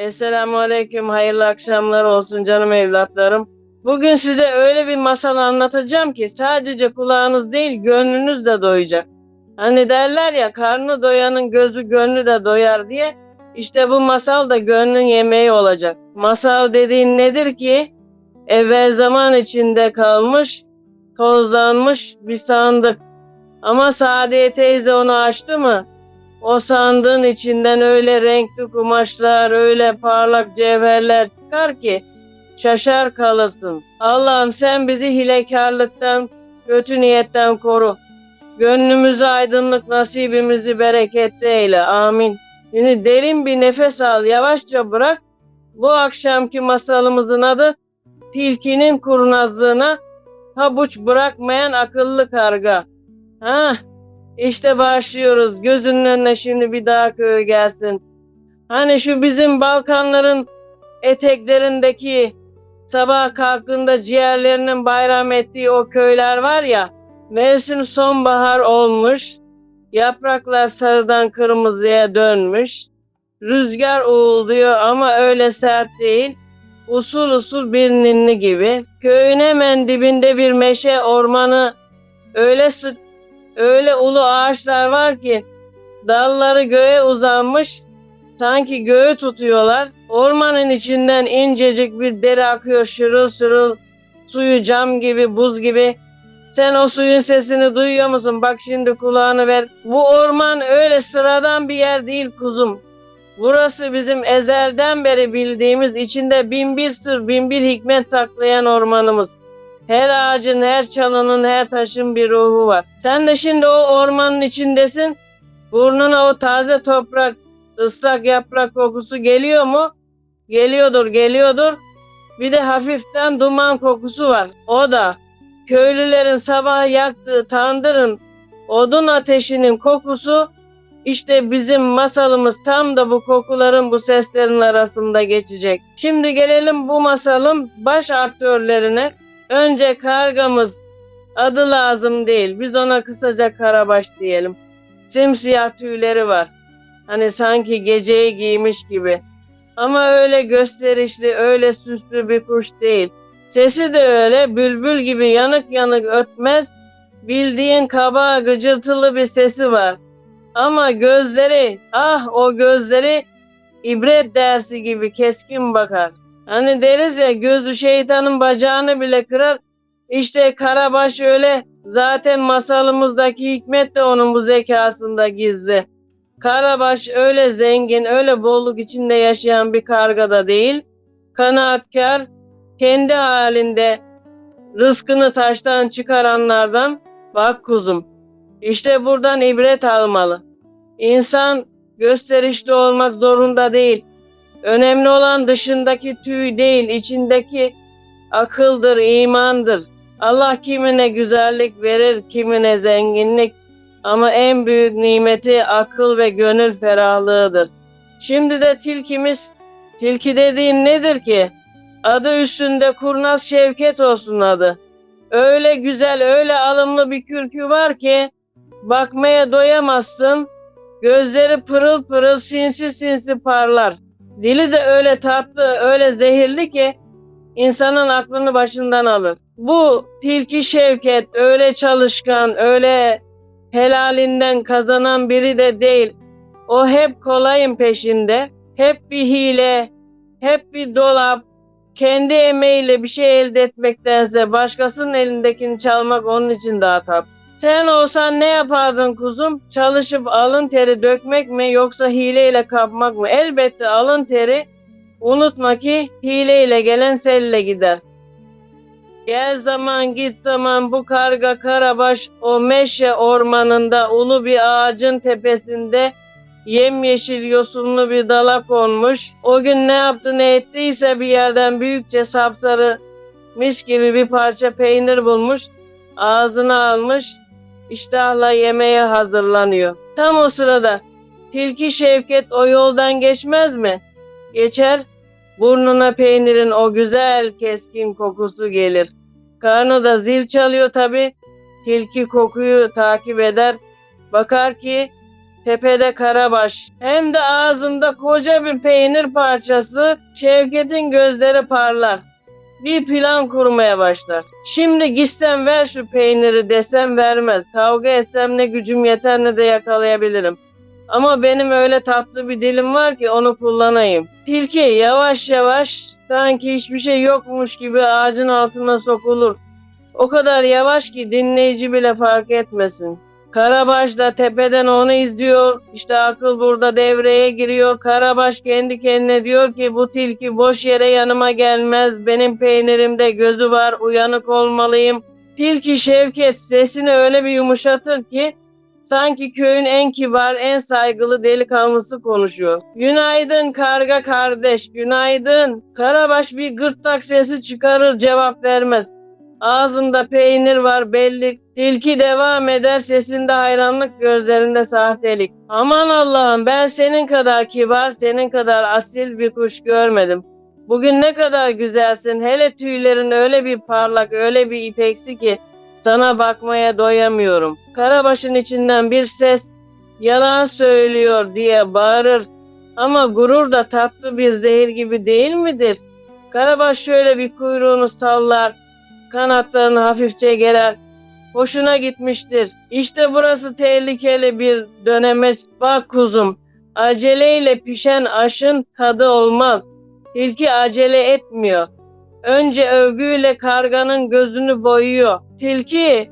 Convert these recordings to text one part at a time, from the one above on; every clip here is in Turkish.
Esselamu Aleyküm, hayırlı akşamlar olsun canım evlatlarım. Bugün size öyle bir masal anlatacağım ki sadece kulağınız değil gönlünüz de doyacak. Hani derler ya karnı doyanın gözü gönlü de doyar diye. İşte bu masal da gönlün yemeği olacak. Masal dediğin nedir ki? Evvel zaman içinde kalmış, tozlanmış bir sandık. Ama Sadiye teyze onu açtı mı? O sandığın içinden öyle renkli kumaşlar, öyle parlak cevherler çıkar ki şaşar kalırsın. Allah'ım sen bizi hilekarlıktan, kötü niyetten koru. Gönlümüzü aydınlık, nasibimizi bereketli eyle. Amin. Şimdi derin bir nefes al, yavaşça bırak. Bu akşamki masalımızın adı Tilkinin kurnazlığına pabuç bırakmayan akıllı karga. Ha, işte başlıyoruz. Gözünün önüne şimdi bir daha köy gelsin. Hani şu bizim Balkanların eteklerindeki sabah kalktığında ciğerlerinin bayram ettiği o köyler var ya. Mevsim sonbahar olmuş. Yapraklar sarıdan kırmızıya dönmüş. Rüzgar uğulduyor ama öyle sert değil. Usul usul bir ninni gibi. Köyün hemen dibinde bir meşe ormanı öyle sık öyle ulu ağaçlar var ki dalları göğe uzanmış sanki göğü tutuyorlar. Ormanın içinden incecik bir dere akıyor şırıl şırıl suyu cam gibi buz gibi. Sen o suyun sesini duyuyor musun? Bak şimdi kulağını ver. Bu orman öyle sıradan bir yer değil kuzum. Burası bizim ezelden beri bildiğimiz içinde bin bir sır, bin bir hikmet saklayan ormanımız. Her ağacın, her çalının, her taşın bir ruhu var. Sen de şimdi o ormanın içindesin. Burnuna o taze toprak, ıslak yaprak kokusu geliyor mu? Geliyordur, geliyordur. Bir de hafiften duman kokusu var. O da köylülerin sabah yaktığı tandırın odun ateşinin kokusu işte bizim masalımız tam da bu kokuların bu seslerin arasında geçecek. Şimdi gelelim bu masalın baş aktörlerine. Önce kargamız adı lazım değil. Biz ona kısaca karabaş diyelim. Simsiyah tüyleri var. Hani sanki geceyi giymiş gibi. Ama öyle gösterişli, öyle süslü bir kuş değil. Sesi de öyle bülbül gibi yanık yanık ötmez. Bildiğin kaba gıcırtılı bir sesi var. Ama gözleri, ah o gözleri ibret dersi gibi keskin bakar. Hani deriz ya gözü şeytanın bacağını bile kırar. İşte Karabaş öyle. Zaten masalımızdaki hikmet de onun bu zekasında gizli. Karabaş öyle zengin, öyle bolluk içinde yaşayan bir karga da değil. Kanaatkar, kendi halinde rızkını taştan çıkaranlardan bak kuzum. İşte buradan ibret almalı. İnsan gösterişli olmak zorunda değil. Önemli olan dışındaki tüy değil, içindeki akıldır, imandır. Allah kimine güzellik verir, kimine zenginlik. Ama en büyük nimeti akıl ve gönül ferahlığıdır. Şimdi de tilkimiz, tilki dediğin nedir ki? Adı üstünde kurnaz Şevket olsun adı. Öyle güzel, öyle alımlı bir kürkü var ki bakmaya doyamazsın. Gözleri pırıl pırıl, sinsi sinsi parlar. Dili de öyle tatlı, öyle zehirli ki insanın aklını başından alır. Bu tilki Şevket öyle çalışkan, öyle helalinden kazanan biri de değil. O hep kolayın peşinde, hep bir hile, hep bir dolap, kendi emeğiyle bir şey elde etmektense başkasının elindekini çalmak onun için daha tatlı. Sen olsan ne yapardın kuzum? Çalışıp alın teri dökmek mi yoksa hileyle kapmak mı? Elbette alın teri unutma ki hileyle gelen selle gider. Gel zaman git zaman bu karga karabaş o meşe ormanında ulu bir ağacın tepesinde yemyeşil yosunlu bir dala konmuş. O gün ne yaptı ne ettiyse bir yerden büyükçe sapsarı mis gibi bir parça peynir bulmuş. Ağzına almış iştahla yemeğe hazırlanıyor. Tam o sırada tilki Şevket o yoldan geçmez mi? Geçer, burnuna peynirin o güzel keskin kokusu gelir. Karnı da zil çalıyor tabi. Tilki kokuyu takip eder. Bakar ki tepede karabaş, hem de ağzında koca bir peynir parçası, Şevket'in gözleri parlar. Bir plan kurmaya başlar. Şimdi gitsem ver şu peyniri desem vermez. Kavga etsem ne gücüm yeter ne de yakalayabilirim. Ama benim öyle tatlı bir dilim var ki onu kullanayım. Tilki yavaş yavaş sanki hiçbir şey yokmuş gibi ağacın altına sokulur. O kadar yavaş ki dinleyici bile fark etmesin. Karabaş da tepeden onu izliyor. İşte akıl burada devreye giriyor. Karabaş kendi kendine diyor ki bu tilki boş yere yanıma gelmez. Benim peynirimde gözü var. Uyanık olmalıyım. Tilki Şevket sesini öyle bir yumuşatır ki sanki köyün en kibar, en saygılı delikanlısı konuşuyor. Günaydın karga kardeş, günaydın. Karabaş bir gırtlak sesi çıkarır cevap vermez. Ağzında peynir var belli. Tilki devam eder sesinde hayranlık gözlerinde sahtelik. Aman Allah'ım ben senin kadar kibar, senin kadar asil bir kuş görmedim. Bugün ne kadar güzelsin. Hele tüylerin öyle bir parlak, öyle bir ipeksi ki sana bakmaya doyamıyorum. Karabaşın içinden bir ses yalan söylüyor diye bağırır. Ama gurur da tatlı bir zehir gibi değil midir? Karabaş şöyle bir kuyruğunu sallar, kanatlarını hafifçe gerer. Hoşuna gitmiştir. İşte burası tehlikeli bir dönemeç. Bak kuzum, aceleyle pişen aşın tadı olmaz. Tilki acele etmiyor. Önce övgüyle karganın gözünü boyuyor. Tilki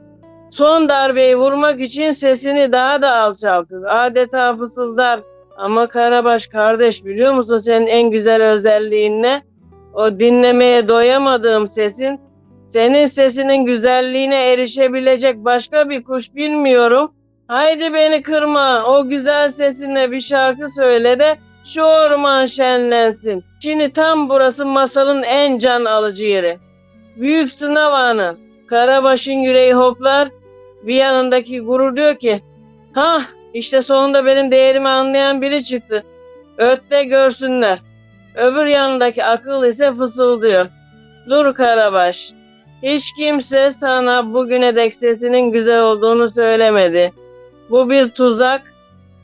son darbeyi vurmak için sesini daha da alçaltır. Adeta fısıldar. Ama Karabaş kardeş biliyor musun senin en güzel özelliğin ne? O dinlemeye doyamadığım sesin senin sesinin güzelliğine erişebilecek başka bir kuş bilmiyorum. Haydi beni kırma. O güzel sesine bir şarkı söyle de şu orman şenlensin. Şimdi tam burası masalın en can alıcı yeri. Büyük sınav anı. Karabaş'ın yüreği hoplar. Bir yanındaki gurur diyor ki ha işte sonunda benim değerimi anlayan biri çıktı. Öt de görsünler. Öbür yanındaki akıl ise fısıldıyor. Dur Karabaş. Hiç kimse sana bugüne dek sesinin güzel olduğunu söylemedi. Bu bir tuzak.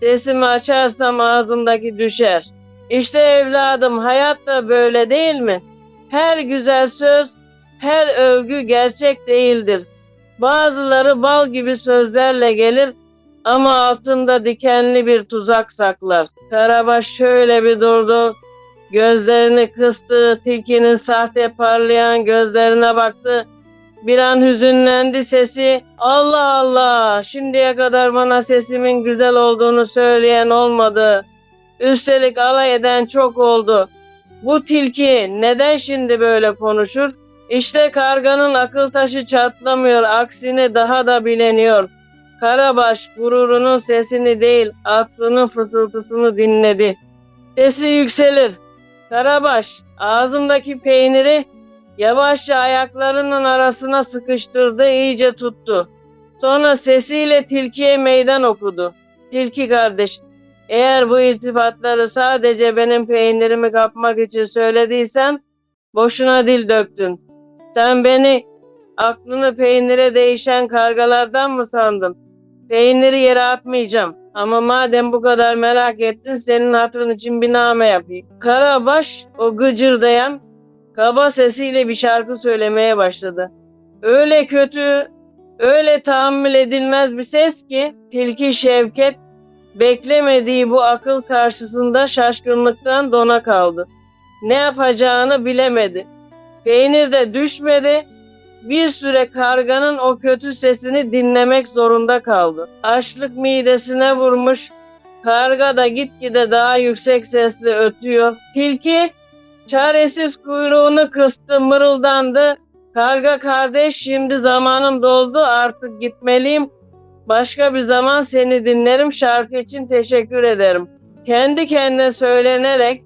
Sesimi açarsam ağzımdaki düşer. İşte evladım hayat da böyle değil mi? Her güzel söz, her övgü gerçek değildir. Bazıları bal gibi sözlerle gelir ama altında dikenli bir tuzak saklar. Karabaş şöyle bir durdu. Gözlerini kıstı, tilkinin sahte parlayan gözlerine baktı. Bir an hüzünlendi sesi. Allah Allah, şimdiye kadar bana sesimin güzel olduğunu söyleyen olmadı. Üstelik alay eden çok oldu. Bu tilki neden şimdi böyle konuşur? İşte karganın akıl taşı çatlamıyor, aksine daha da bileniyor. Karabaş gururunun sesini değil, aklının fısıltısını dinledi. Sesi yükselir. Karabaş ağzındaki peyniri yavaşça ayaklarının arasına sıkıştırdı, iyice tuttu. Sonra sesiyle tilkiye meydan okudu. Tilki kardeş, eğer bu iltifatları sadece benim peynirimi kapmak için söylediysen, boşuna dil döktün. Sen beni aklını peynire değişen kargalardan mı sandın? Peyniri yere atmayacağım. Ama madem bu kadar merak ettin senin hatırın için bir name yapayım. Karabaş o gıcırdayan kaba sesiyle bir şarkı söylemeye başladı. Öyle kötü, öyle tahammül edilmez bir ses ki Tilki Şevket beklemediği bu akıl karşısında şaşkınlıktan dona kaldı. Ne yapacağını bilemedi. Peynir de düşmedi. Bir süre karganın o kötü sesini dinlemek zorunda kaldı. Açlık midesine vurmuş. Karga da gitgide daha yüksek sesle ötüyor. Tilki çaresiz kuyruğunu kıstı, mırıldandı. Karga kardeş şimdi zamanım doldu artık gitmeliyim. Başka bir zaman seni dinlerim. Şarkı için teşekkür ederim. Kendi kendine söylenerek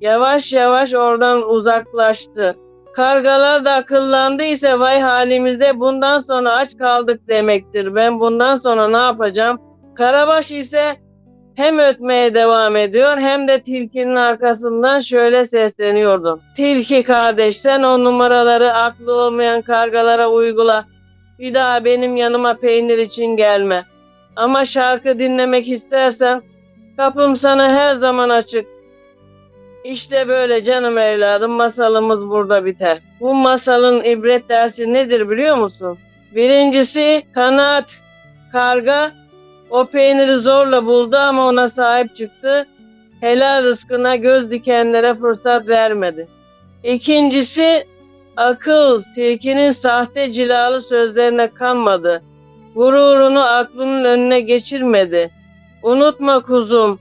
yavaş yavaş oradan uzaklaştı. Kargalar da akıllandıysa vay halimize bundan sonra aç kaldık demektir. Ben bundan sonra ne yapacağım? Karabaş ise hem ötmeye devam ediyor hem de tilkinin arkasından şöyle sesleniyordu. Tilki kardeş sen o numaraları aklı olmayan kargalara uygula. Bir daha benim yanıma peynir için gelme. Ama şarkı dinlemek istersen kapım sana her zaman açık. İşte böyle canım evladım masalımız burada biter. Bu masalın ibret dersi nedir biliyor musun? Birincisi kanaat karga o peyniri zorla buldu ama ona sahip çıktı. Helal rızkına göz dikenlere fırsat vermedi. İkincisi akıl tilkinin sahte cilalı sözlerine kanmadı. Gururunu aklının önüne geçirmedi. Unutma kuzum,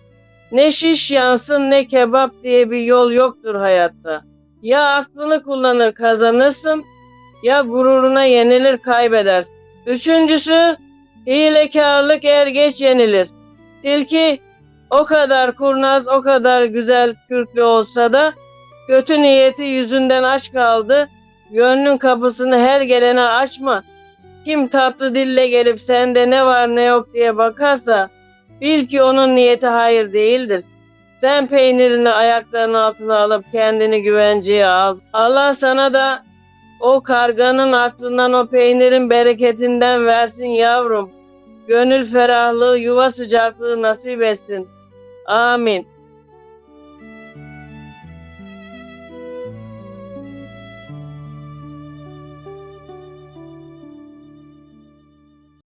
ne şiş yansın ne kebap diye bir yol yoktur hayatta. Ya aklını kullanır kazanırsın ya gururuna yenilir kaybedersin. Üçüncüsü hilekarlık er geç yenilir. Tilki o kadar kurnaz o kadar güzel kürklü olsa da kötü niyeti yüzünden aç kaldı. Gönlün kapısını her gelene açma. Kim tatlı dille gelip sende ne var ne yok diye bakarsa bil ki onun niyeti hayır değildir. Sen peynirini ayaklarının altına alıp kendini güvenceye al. Allah sana da o karganın aklından o peynirin bereketinden versin yavrum. Gönül ferahlığı, yuva sıcaklığı nasip etsin. Amin.